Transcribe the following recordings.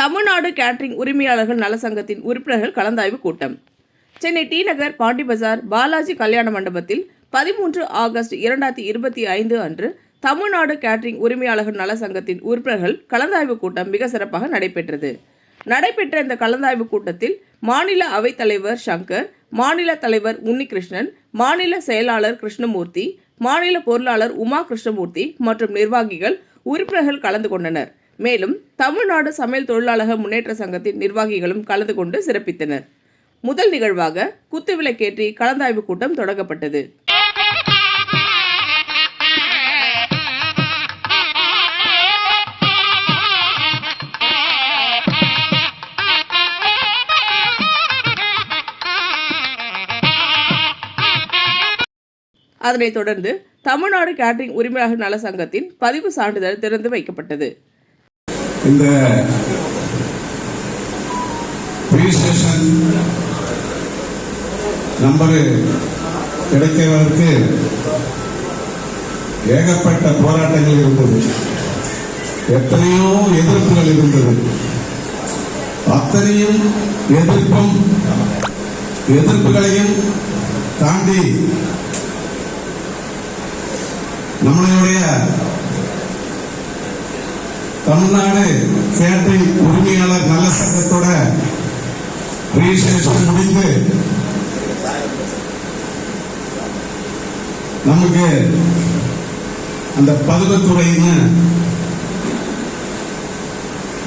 Tamil Nadu catering உரிமையாளர்கள் நல சங்கத்தின் உறுப்பினர்கள் கலந்தாய்வு கூட்டம். சென்னை டி நகர் பாண்டி பஜார் பாலாஜி கல்யாண மண்டபத்தில் பதிமூன்று ஆகஸ்ட் இரண்டாயிரத்தி இருபத்தி ஐந்து அன்று தமிழ்நாடு கேட்டரிங் உரிமையாளர்கள் நல சங்கத்தின் உறுப்பினர்கள் கலந்தாய்வு கூட்டம் மிக சிறப்பாக நடைபெற்றது. நடைபெற்ற இந்த கலந்தாய்வு கூட்டத்தில் மாநில அவைத்தலைவர் சங்கர் மாநில தலைவர் உன்னிகிருஷ்ணன் மாநில செயலாளர் கிருஷ்ணமூர்த்தி மாநில பொருளாளர் உமா கிருஷ்ணமூர்த்தி மற்றும் நிர்வாகிகள் உறுப்பினர்கள் கலந்து கொண்டனர். மேலும் தமிழ்நாடு சமையல் தொழிலாளர் முன்னேற்ற சங்கத்தின் நிர்வாகிகளும் கலந்து கொண்டு சிறப்பித்தனர். முதல் நிகழ்வாக குத்துவிளக்கேற்றி கலந்தாய்வு கூட்டம் தொடங்கப்பட்டது. அதனைத் தொடர்ந்து தமிழ்நாடு கேட்டரிங் உரிமையாளர் நல சங்கத்தின் பதிவு சான்றிதழ் திறந்து வைக்கப்பட்டது. இந்த ரிஜிஸ்ட்ரேஷன் நம்பரு கிடைக்கிறதற்கு ஏகப்பட்ட போராட்டங்கள் இருந்தது. எத்தனையோ எதிர்ப்புகள் இருந்தது. அத்தனையும் எதிர்ப்பும் எதிர்ப்புகளையும் தாண்டி நம்மளுடைய தமிழ்நாடு கேட்டரிங் உரிமையாளர் நல்ல சங்கத்தோட ரிஜிஸ்ட்ரேஷன் முடிந்து நமக்கு அந்த பதுவத்துறைன்னு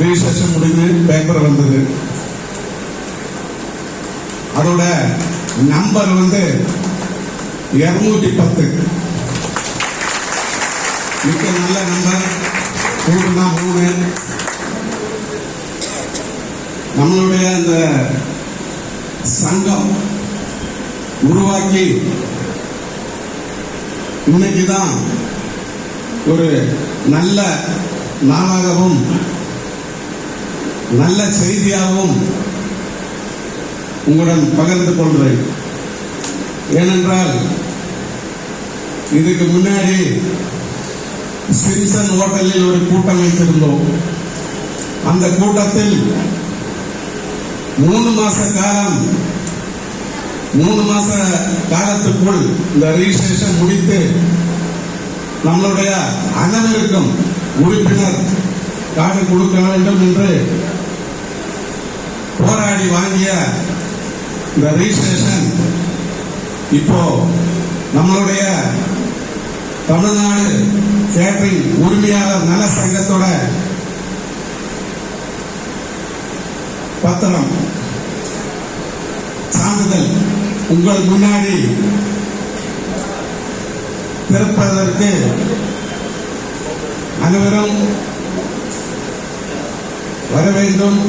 ரிஜிஸ்ட்ரேஷன் முடிந்து பேப்பர் வந்தது. அதோட நம்பர் வந்து இருநூத்தி பத்து. மிக்க நல்ல நம்பர் கூடுனா மூணு நம்மளுடைய அந்த சங்கம் உருவாக்கி இன்னைக்கு தான் ஒரு நல்ல நாளாகவும் நல்ல செய்தியாகவும் உங்களுடன் பகிர்ந்து கொள்கிறேன். ஏனென்றால் இதுக்கு முன்னாடி சிம்சன் ஹோட்டலில் ஒரு கூட்டம் வைத்திருந்தோம். அந்த கூட்டத்தில் மூணு மாச காலம் மூணு மாச காலத்துக்குள் இந்த ரிஜிஸ்ட்ரேஷன் முடித்து நம்மளுடைய அனைவருக்கும் உறுப்பினர் காடு கொடுக்க வேண்டும் என்று போராடி வாங்கிய இந்த ரிஜிஸ்ட்ரேஷன் இப்போ நம்மளுடைய தமிழ்நாடு கேட்டரிங் உரிமையாளர் நல சங்கத்தோட பத்திரம் சான்றிதழ் உங்கள் முன்னாடி திறப்பதற்கு அனைவரும் வர வேண்டும்.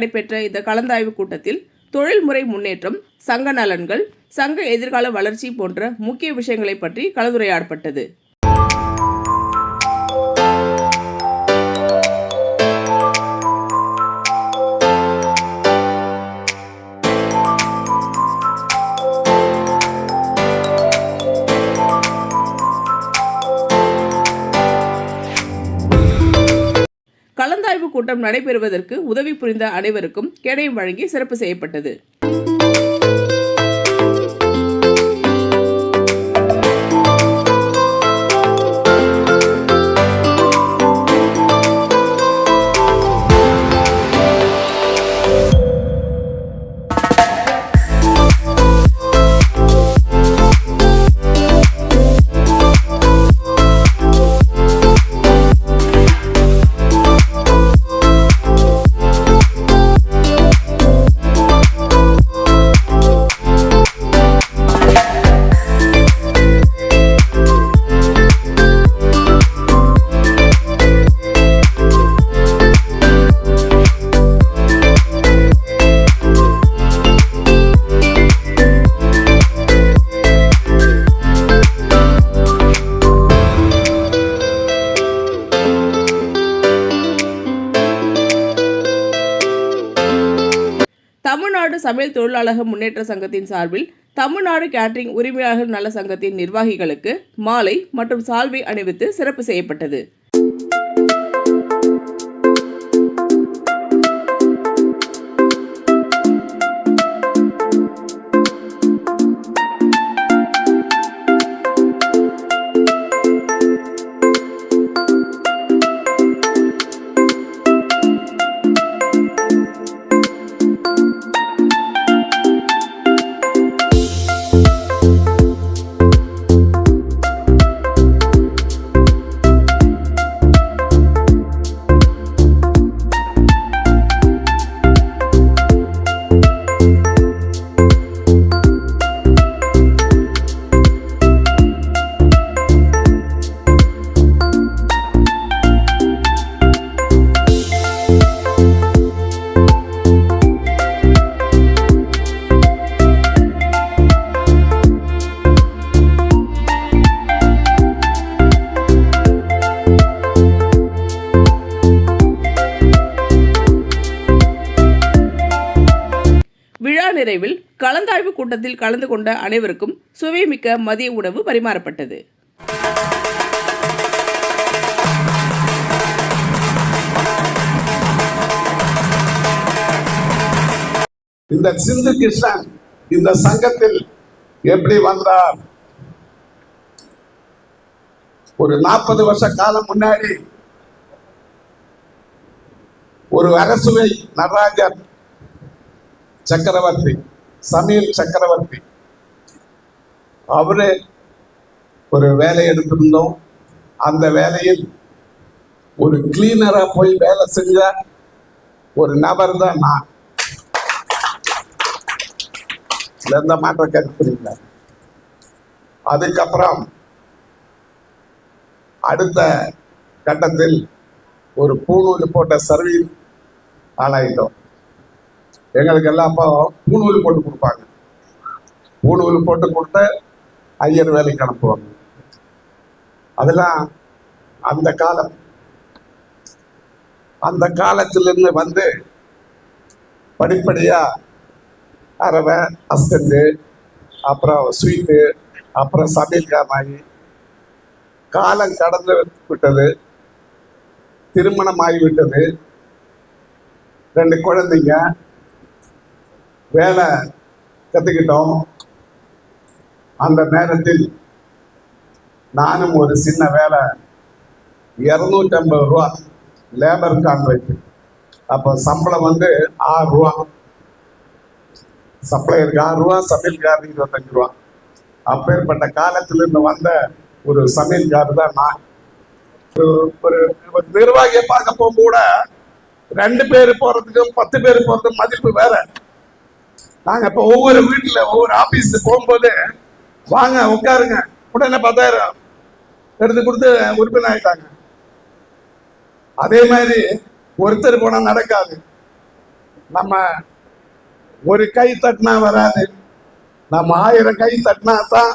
நடைபெற்ற இந்த கலந்தாய்வு கூட்டத்தில் தொழில்முறை முன்னேற்றம் சங்க நலன்கள் சங்க எதிர்கால வளர்ச்சி போன்ற முக்கிய விஷயங்களை பற்றி கலந்துரையாடப்பட்டது. ஆய்வுக் கூட்டம் நடைபெறுவதற்கு உதவி புரிந்த அனைவருக்கும் கேடயம் வழங்கி சிறப்பு செய்யப்பட்டது. சமையல் தொழிலாளர் முன்னேற்ற சங்கத்தின் சார்பில் தமிழ்நாடு கேட்டரிங் உரிமையாளர்கள் நல சங்கத்தின் நிர்வாகிகளுக்கு மாலை மற்றும் சால்வை அணிவித்து சிறப்பு செய்யப்பட்டது. நிறைவில் கலந்தாய்வு கூட்டத்தில் கலந்து கொண்ட அனைவருக்கும் சுவைமிக்க மதிய உணவு பரிமாறப்பட்டது. இந்த சிந்து கிருஷ்ணன் இந்த சங்கத்தில் எப்படி வந்தார்? ஒரு நாற்பது வருஷ காலம் முன்னாடி ஒரு அரசுவை நடராஜர் சக்கரவர்த்தி சமீர் சக்கரவர்த்தி. அவரு ஒரு வேலை எடுத்திருந்தோம். அந்த வேலையில் ஒரு கிளீனரா போய் வேலை செஞ்ச ஒரு நபர் தான் நான். எந்த மாற்ற கருத்து அதுக்கப்புறம் அடுத்த கட்டத்தில் ஒரு பூணூல் போட்ட சர்வீஸ் ஆளாயிட்டோம். எங்களுக்கு எல்லாம் அப்போ பூணூல் போட்டு கொடுப்பாங்க. பூணூல் போட்டு கொடுத்து ஐயர் வேலைக்கு அனுப்புவாங்க அதெல்லாம் அந்த காலம். அந்த காலத்திலிருந்து வந்து படிப்படியா அரவை அஸ்தண்டு அப்புறம் ஸ்வீட்டு அப்புறம் சமையல்காரனாகி காலம் கடந்து விட்டது திருமணம் ஆகிவிட்டது ரெண்டு குழந்தைங்க வேலை கற்றுக்கிட்டோம் அந்த நேரத்தில் நானும் ஒரு சின்ன வேலை இரநூத்தி ஐம்பது ரூபா லேபர் கான்ட்ராக்ட் அப்போ சம்பளம் வந்து ஆறு ரூபா. சப்ளையருக்கு ஆறு ரூபா சமையல்காரருக்கு இருபத்தஞ்சு ரூபா. அப்பேற்பட்ட காலத்திலிருந்து வந்த ஒரு சமையல்காரர் தான் நான். ஒரு ஒரு ஒரு நிர்வாகியை பார்க்க போகும் கூட ரெண்டு பேர் போறதுக்கும் பத்து பேர் போறதுக்கும் மதிப்பு வேற. நாங்க இப்ப ஒவ்வொரு வீட்டுல ஒவ்வொரு ஆபீஸ் போகும்போது வாங்க உட்காருங்க. உடனே பத்தாயிரம் எடுத்து கொடுத்து உறுப்பினர் ஆயிட்டாங்க. அதே மாதிரி ஒருத்தர் போனா நடக்காது. நம்ம ஒரு கை தட்டினா வராது. நம்ம ஆயிரம் கை தட்டினா தான்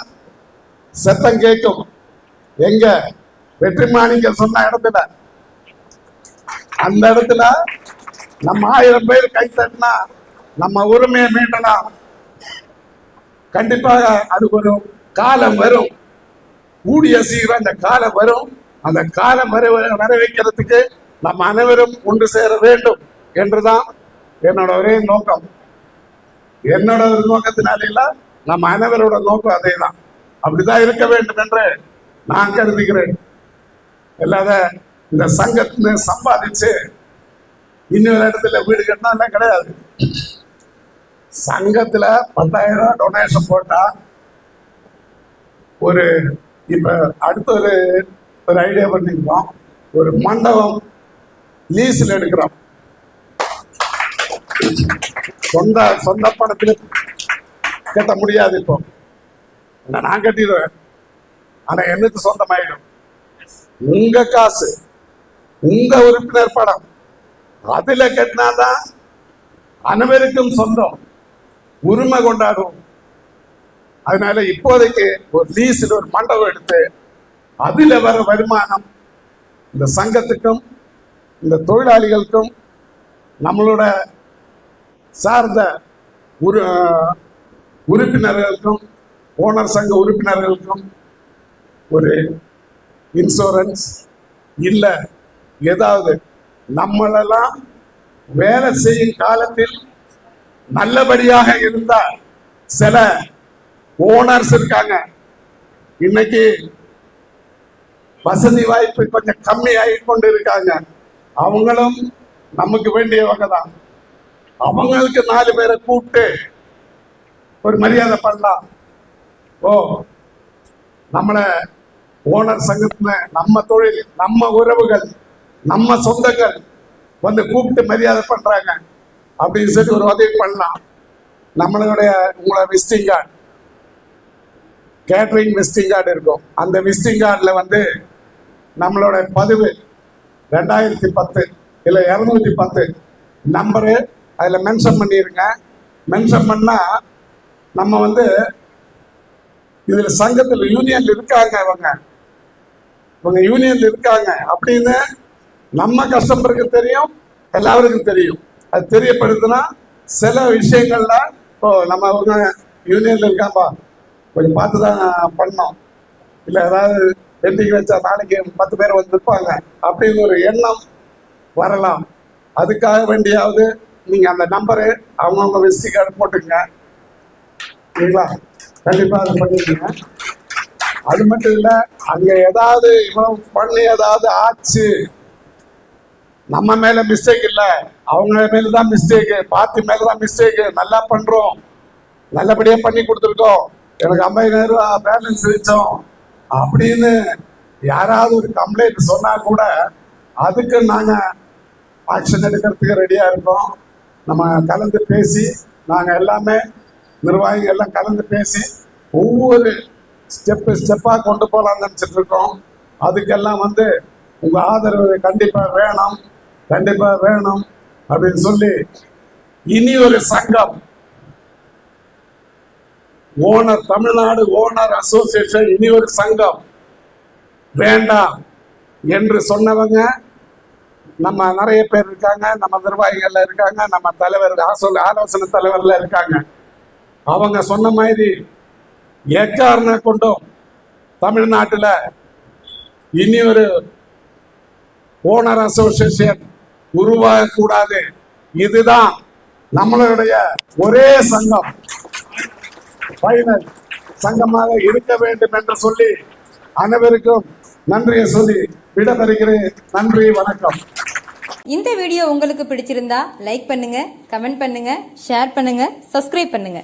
சத்தம் கேட்கும். எங்க? வெற்றி சொன்ன இடத்துல. அந்த இடத்துல நம்ம ஆயிரம் பேர் கை தட்டினா நம்ம உரிமையை மீட்டலாம் கண்டிப்பாக அது ஒரு காலம் வரும். கூடிய சீக்கிரம் அந்த காலம் வரும். அந்த காலம் வர வர வைக்கிறதுக்கு நம்ம அனைவரும் ஒன்று சேர வேண்டும் என்றுதான் என்னோட ஒரே நோக்கம். என்னோட ஒரு நோக்கத்தினால நம்ம அனைவரோட நோக்கம் அதே தான் அப்படிதான் இருக்க வேண்டும் என்று நான் கருதுகிறேன். இல்லாத இந்த சங்கத்துல சம்பாதிச்சு இன்னொரு இடத்துல வீடு கட்டினா கிடையாது. சங்கத்துல பத்தாயிரம் ரூபாய் டொனேஷன் போட்டா ஒரு இப்ப அடுத்த ஒரு ஒரு ஐடியா பண்ணிருக்கோம். ஒரு மண்டபம் லீஸில் எடுக்கிறோம். சொந்த சொந்த பணத்தில் கட்ட முடியாது இப்போ. நான் கட்டிடுவேன். ஆனா எனக்கு சொந்தமாயிடும். உங்க காசு உங்க உறுப்பினர் படம் அதுல கட்டினாதான் அனைவருக்கும் சொந்தம். உரிமை கொண்டாடும். அதனால இப்போதைக்கு ஒரு லீஸில் ஒரு மண்டபம் எடுத்து அதில் வர வருமானம் இந்த சங்கத்துக்கும் இந்த தொழிலாளிகளுக்கும் நம்மளோட சார்ந்த உரு உறுப்பினர்களுக்கும் ஓனர் சங்க உறுப்பினர்களுக்கும் ஒரு இன்சூரன்ஸ் இல்லை ஏதாவது நம்மளெல்லாம் வேலை செய்யும் காலத்தில் நல்லபடியாக இருந்த சில ஓனர்ஸ் இருக்காங்க. இன்னைக்கு வசதி வாய்ப்பு கொஞ்சம் கம்மியாகி கொண்டு இருக்காங்க அவங்களும் நமக்கு வேண்டியவங்க தான். அவங்களுக்கு நாலு பேரை கூப்பிட்டு ஒரு மரியாதை பண்ணலாம். ஓ நம்மள ஓனர் சங்கத்துல நம்ம தொழில் நம்ம உறவுகள் நம்ம சொந்தங்கள் வந்து கூப்பிட்டு மரியாதை பண்றாங்க. அப்படின்னு சொல்லி ஒரு உதவி பண்ணலாம். நம்மளுடைய உங்களை visiting card catering visiting card இருக்கும். அந்த விசிட்டிங் கார்டில் வந்து நம்மளோட பதிவு ரெண்டாயிரத்தி பத்து இல்லை இரநூத்தி பத்து நம்பரு அதில் மென்ஷன் பண்ணிடுங்க மென்ஷன் பண்ணால் நம்ம வந்து இதில் சங்கத்தில் யூனியன் இருக்காங்க இவங்க இவங்க யூனியன் இருக்காங்க அப்படின்னு நம்ம கஸ்டமருக்கு தெரியும் எல்லாருக்கும் தெரியும். அது தெரியப்படுதுன்னா சில விஷயங்கள்ல இப்போ நம்ம அவங்க யூனியன்ல இருக்காம்பா கொஞ்சம் பார்த்து தான் பண்ணோம். இல்லை ஏதாவது பெண்டிங் வச்சா நாளைக்கு பத்து பேர் வந்து நிற்பாங்க அப்படின்னு ஒரு எண்ணம் வரலாம். அதுக்காக வேண்டியாவது நீங்கள் அந்த நம்பரு அவங்கவுங்க விசிட்டி கார்டு போட்டுங்க சரிங்களா? கண்டிப்பாக அதை பண்ணிடுங்க அது மட்டும் இல்லை அங்கே ஏதாவது இவ்வளோ பண்ணி ஏதாவது ஆச்சு. நம்ம மேலே மிஸ்டேக் இல்லை. அவங்க மேல தான் மிஸ்டேக் பார்ட்டி மேல தான் மிஸ்டேக் நல்லா பண்றோம். நல்லபடியா பண்ணி கொடுத்துருக்கோம். எனக்கு ஐம்பதாயிரம் ரூபாய் பேலன்ஸ் வச்சோம் அப்படின்னு யாராவது ஒரு கம்ப்ளைண்ட் சொன்னா கூட அதுக்கு நாங்க ஆக்ஷன் எடுக்கிறதுக்கு ரெடியா இருக்கோம். நம்ம கலந்து பேசி நாங்க எல்லாமே நிர்வாகிகள் எல்லாம் கலந்து பேசி ஒவ்வொரு ஸ்டெப்பு ஸ்டெப்பாக கொண்டு போகலாம்னு நினச்சிட்டு இருக்கோம். அதுக்கெல்லாம் வந்து உங்கள் ஆதரவு கண்டிப்பாக வேணும். கண்டிப்பாக வேணும். அப்படின்னு சொல்லி இனி ஒரு சங்கம். ஓனர் தமிழ்நாடு ஓனர் அசோசியேஷன் இனி ஒரு சங்கம். வேண்டாம் என்று சொன்னவங்க நம்ம நிறைய பேர் இருக்காங்க நம்ம நிர்வாகிகள்ல இருக்காங்க நம்ம தலைவர் ஆலோசனை தலைவர்ல இருக்காங்க. அவங்க சொன்ன மாதிரி எக்காரணம் கொண்டும். தமிழ்நாட்டில் இனி ஒரு ஓனர் அசோசியேஷன் உருவாகக்கூடாது. இதுதான் நம்மளுடைய ஒரே சங்கம். ஃபைனல் சங்கமாக இருக்க வேண்டும் என்று சொல்லி அனைவருக்கும் நன்றியை சொல்லி விடைபெறுகிறேன். நன்றி வணக்கம். இந்த வீடியோ உங்களுக்கு பிடிச்சிருந்தா லைக் பண்ணுங்க கமெண்ட் பண்ணுங்க ஷேர் பண்ணுங்க சப்ஸ்கிரைப் பண்ணுங்க.